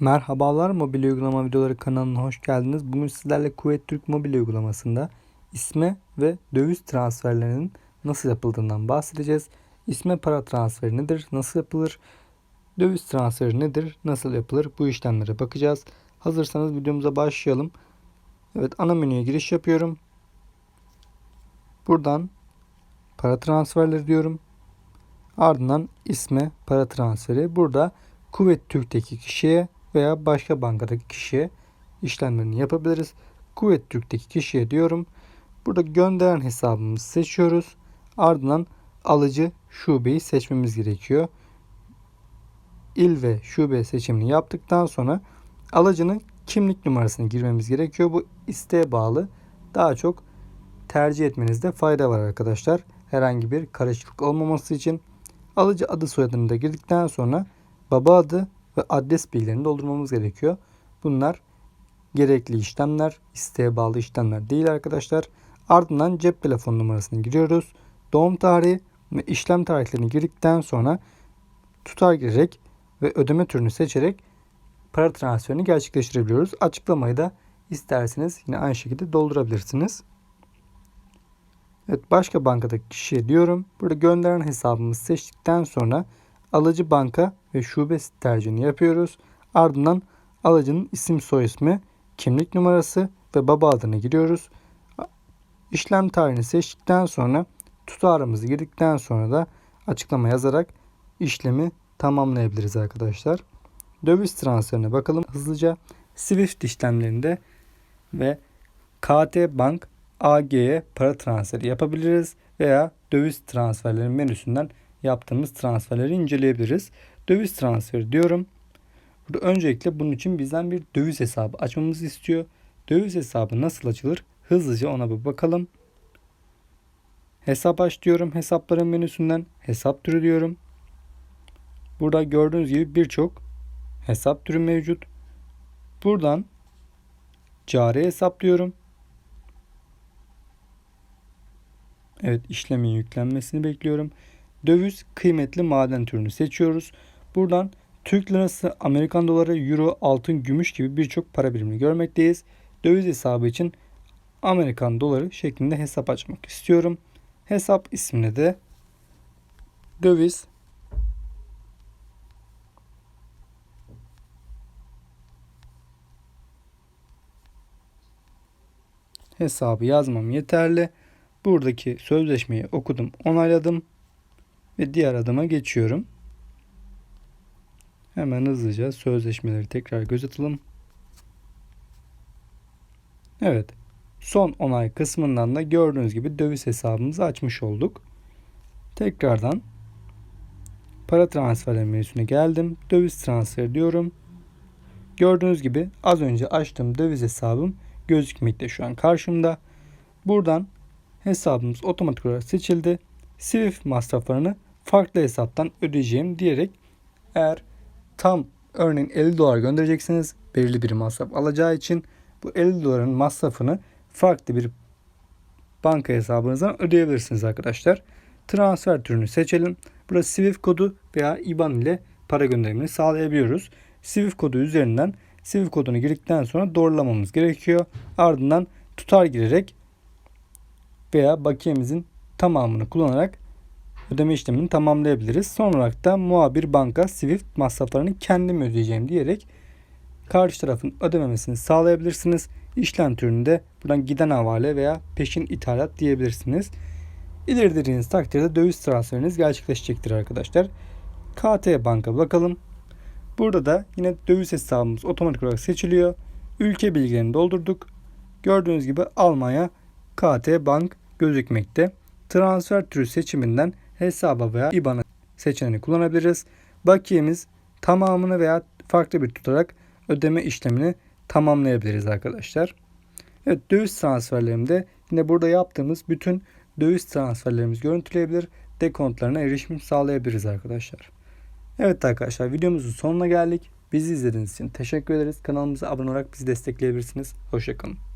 Merhabalar mobil uygulama videoları kanalına hoş geldiniz. Bugün sizlerle Kuvvet Türk mobil uygulamasında isme ve döviz transferlerinin nasıl yapıldığından bahsedeceğiz. İsme para transferi nedir, nasıl yapılır, döviz transferi nedir, nasıl yapılır bu işlemlere bakacağız. Hazırsanız videomuza başlayalım. Evet ana menüye giriş yapıyorum. Buradan para transferleri diyorum. Ardından isme para transferi. Burada Kuvvet Türk'teki kişiye veya başka bankadaki kişiye işlemlerini yapabiliriz. Kuvvet Türk'teki kişiye diyorum. Burada gönderen hesabımızı seçiyoruz. Ardından alıcı şubeyi seçmemiz gerekiyor. İl ve şube seçimini yaptıktan sonra alıcının kimlik numarasını girmemiz gerekiyor. Bu isteğe bağlı. Daha çok tercih etmenizde fayda var arkadaşlar. Herhangi bir karışıklık olmaması için alıcı adı soyadını da girdikten sonra baba adı ve adres bilgilerini doldurmamız gerekiyor. Bunlar gerekli işlemler, isteğe bağlı işlemler değil arkadaşlar. Ardından cep telefon numarasını giriyoruz. Doğum tarihi ve işlem tarihlerini girdikten sonra tutar girerek ve ödeme türünü seçerek para transferini gerçekleştirebiliyoruz. Açıklamayı da isterseniz yine aynı şekilde doldurabilirsiniz. Evet başka bankadaki kişiye diyorum. Burada gönderen hesabımızı seçtikten sonra alıcı banka ve şube tercihini yapıyoruz. Ardından alıcının isim soy ismi, kimlik numarası ve baba adını giriyoruz. İşlem tarihini seçtikten sonra tutarımızı girdikten sonra da açıklama yazarak işlemi tamamlayabiliriz arkadaşlar. Döviz transferine bakalım hızlıca. Swift işlemlerinde ve KT Bank AG'ye para transferi yapabiliriz veya döviz transferleri menüsünden yaptığımız transferleri inceleyebiliriz. Döviz transferi diyorum. Burada öncelikle bunun için bizden bir döviz hesabı açmamızı istiyor. Döviz hesabı nasıl açılır? Hızlıca ona bir bakalım. Hesap aç diyorum. Hesapların menüsünden hesap türü diyorum. Burada gördüğünüz gibi birçok hesap türü mevcut. Buradan cari hesap diyorum. Evet işlemin yüklenmesini bekliyorum. Döviz kıymetli maden türünü seçiyoruz. Buradan Türk lirası, Amerikan doları, euro, altın, gümüş gibi birçok para birimini görmekteyiz. Döviz hesabı için Amerikan doları şeklinde hesap açmak istiyorum. Hesap ismine de döviz hesabı yazmam yeterli. Buradaki sözleşmeyi okudum, onayladım ve diğer adıma geçiyorum. Hemen hızlıca sözleşmeleri tekrar göz atalım. Evet. Son onay kısmından da gördüğünüz gibi döviz hesabımızı açmış olduk. Tekrardan para transferleri menüsüne geldim. Döviz transferi diyorum. Gördüğünüz gibi az önce açtığım döviz hesabım gözükmekte şu an karşımda. Buradan hesabımız otomatik olarak seçildi. Swift masraflarını farklı hesaptan ödeyeceğim diyerek eğer tam örneğin 50 dolar göndereceksiniz belirli bir masraf alacağı için bu 50 doların masrafını farklı bir banka hesabınızdan ödeyebilirsiniz arkadaşlar. Transfer türünü seçelim. Burada Swift kodu veya IBAN ile para gönderimini sağlayabiliyoruz. Swift kodu üzerinden Swift kodunu girdikten sonra doğrulamamız gerekiyor. Ardından tutar girerek veya bakiyemizin tamamını kullanarak ödeme işlemini tamamlayabiliriz. Son olarak da muhabir banka Swift masraflarını kendim ödeyeceğim diyerek karşı tarafın ödememesini sağlayabilirsiniz. İşlem türünde buradan giden havale veya peşin ithalat diyebilirsiniz. İleri dediğiniz takdirde döviz transferiniz gerçekleşecektir arkadaşlar. KT Bank'a bakalım. Burada da yine döviz hesabımız otomatik olarak seçiliyor. Ülke bilgilerini doldurduk. Gördüğünüz gibi Almanya KT Bank gözükmekte. Transfer türü seçiminden hesaba veya IBAN'ı seçeneğini kullanabiliriz. Bakiyemiz tamamını veya farklı bir tutarak ödeme işlemini tamamlayabiliriz arkadaşlar. Evet döviz transferlerimde yine burada yaptığımız bütün döviz transferlerimiz görüntüleyebilir. Dekontlarına erişim sağlayabiliriz arkadaşlar. Evet arkadaşlar videomuzun sonuna geldik. Bizi izlediğiniz için teşekkür ederiz. Kanalımıza abone olarak bizi destekleyebilirsiniz. Hoşçakalın.